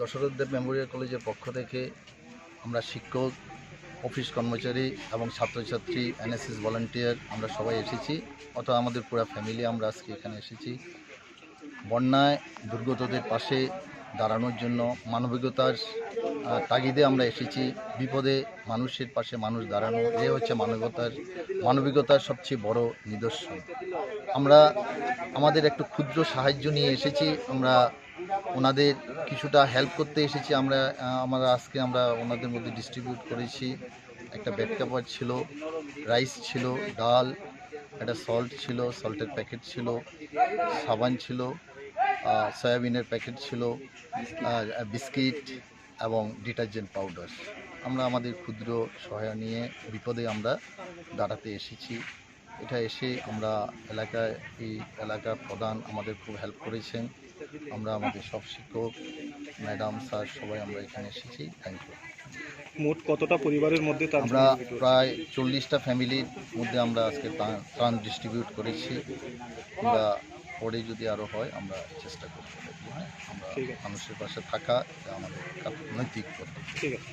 দশরথ দেব Memorial কলেজের পক্ষ থেকে আমরা শিক্ষক, অফিস কর্মচারী এবং ছাত্রছাত্রী এনএসএস ভলান্টিয়ার আমরা সবাই এসেছি। অথবা আমাদের পুরো ফ্যামিলি আমরা আজকে এখানে এসেছি। বন্যায় দুর্গতদের পাশে দাঁড়ানোর জন্য মানবিকতার তাগিদে আমরা এসেছি। বিপদে মানুষের পাশে মানুষ দাঁড়ানো, এ হচ্ছে মানবতার মানবিকতার সবচেয়ে বড় নিদর্শন। আমরা আমাদের একটু ক্ষুদ্র সাহায্য নিয়ে এসেছি। আমরা ওনাদের কিছুটা হেল্প করতে এসেছি। আমরা আমরা আজকে আমরা ওনাদের মধ্যে ডিস্ট্রিবিউট করেছি। একটা বেড কাভার ছিল রাইস ছিল, ডাল, একটা সল্ট ছিল সল্টের প্যাকেট ছিল, সাবান ছিল। সয়াবিনের প্যাকেট ছিল বিস্কিট এবং ডিটারজেন্ট পাউডার। আমরা আমাদের ক্ষুদ্র সহায় নিয়ে বিপদে আমরা দাঁড়াতে এসেছি। এটা এসে আমরা এলাকায়, এই এলাকার প্রধান আমাদের খুব হেল্প করেছেন। আমরা আমাদের সব শিক্ষক ম্যাডাম স্যার সবাই আমরা এখানে এসেছি। থ্যাংক ইউ মোট কতটা পরিবারের মধ্যে আমরা প্রায় চল্লিশটা ফ্যামিলির মধ্যে আমরা আজকে ত্রাণ- ডিস্ট্রিবিউট করেছি। আমরা পরে যদি আরও হয় আমরা চেষ্টা করব। হ্যাঁ আমরা মানুষের পাশে থাকা আমাদের নৈতিক কর্তব্য ঠিক আছে।